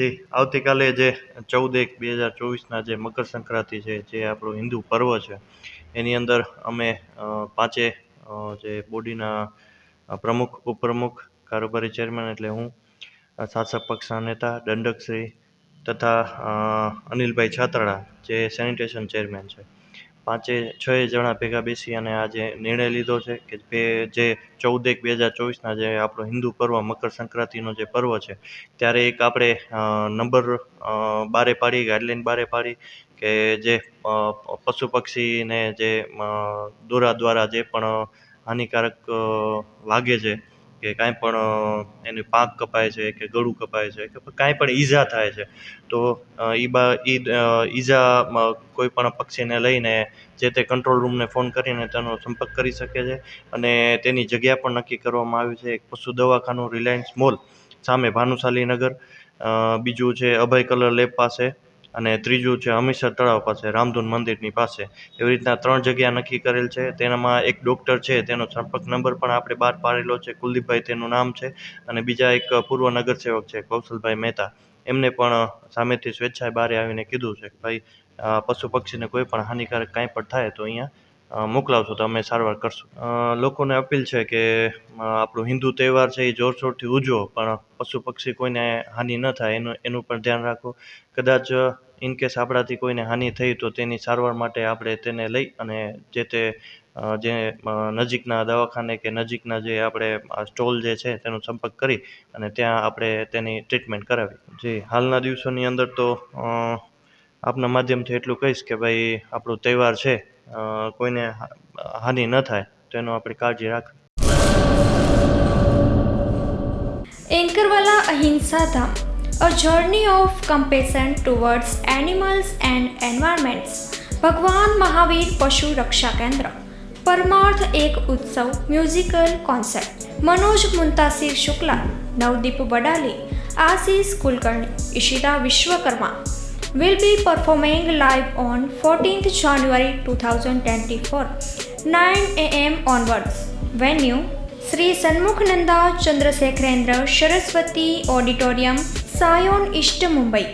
જી આવતીકાલે જે ચૌદ એક બે હજાર ચોવીસના જે મકર સંક્રાંતિ છે, જે આપણું હિન્દુ પર્વ છે, એની અંદર અમે પાંચે જે બોડીના પ્રમુખ, ઉપપ્રમુખ, કારોબારી ચેરમેન એટલે હું શાસક પક્ષના નેતા, દંડકશ્રી તથા અનિલભાઈ છાતરડા જે સેનિટેશન ચેરમેન છે. પાંચે છ જણા ભેગા બેસી અને આજે નિર્ણય લીધો છે કે બે, જે ચૌદ એક બે હજાર ચોવીસના જે આપણો હિન્દુ પર્વ, મકર સંક્રાંતિનો જે પર્વ છે, ત્યારે એક આપણે નંબર બારે પાડી ગાઈડલાઇન બારે પાડી કે જે પશુ પક્ષીને જે દોરા દ્વારા જે પણ હાનિકારક લાગે છે કે કાંઈ પણ એની પાંખ કપાય છે કે ગળું કપાય છે કે કાંઈ પણ ઈજા થાય છે તો એ બા ઈ અ, ઈજા કોઈ પણ પક્ષીને લઈને જે તે કંટ્રોલ રૂમને ફોન કરીને તેનો સંપર્ક કરી શકે છે અને તેની જગ્યા પણ નક્કી કરવામાં આવી છે એક પશુ દવાખાનું રિલાયન્સ મોલ સામે ભાનુશાલી નગર બીજું છે અભય કલર લેબ પાસે. અને ત્રીજું છે હમીસર તળાવ પાસે, રામધૂન મંદિરની પાસે. એવી રીતના ત્રણ જગ્યા નક્કી કરેલ છે. તેનામાં એક ડૉક્ટર છે, તેનો સંપર્ક નંબર પણ આપણે બહાર પાડેલો છે. કુલદીપભાઈ તેનું નામ છે અને બીજા એક પૂર્વ નગરસેવક છે, કૌશલભાઈ મહેતા. એમને પણ સામેથી સ્વેચ્છાએ બહારે આવીને કીધું છે કે ભાઈ પશુ પક્ષીને કોઈ પણ હાનિકારક કાંઈ પણ થાય તો અહીંયા મોકલાવશો તો અમે સારવાર કરશું. લોકોને અપીલ છે કે આપણો હિન્દુ તહેવાર છે એ જોરશોરથી ઉજવો, પણ પશુ પક્ષી કોઈને હાનિ ન થાય. એનું એનું પણ ધ્યાન રાખો. કદાચ ઇનકેસ આપણાથી કોઈને હાનિ થઈ તો તેની સારવાર માટે આપણે તેને લઈ અને જે તે જે નજીકના દવાખાને કે નજીકના જે આપણે સ્ટોલ જે છે તેનો સંપર્ક કરી અને ત્યાં આપણે તેની ટ્રીટમેન્ટ કરાવી. જી હાલના દિવસોની અંદર તો આપના માધ્યમથી એટલું કહીશ કે ભાઈ, આપણો તહેવાર છે કોઈને હાનિ ન થાય તેનો આપણે કાળજી રાખવી. Ankarwala Ahimsa Dham. A journey of compassion towards animals and environments Bhagwan Mahavir Pashu Raksha Kendra. Parmarth એક ઉત્સવ musical concert Manoj Muntashir Shukla, Navdeep Badali Ashish Kulkarni, Ishita Vishwakarma. will be performing live on 14th January 2024, 9 am onwards. Venue Sri Sanmukhananda Chandrasekharendra Saraswati Auditorium, Sion East Mumbai.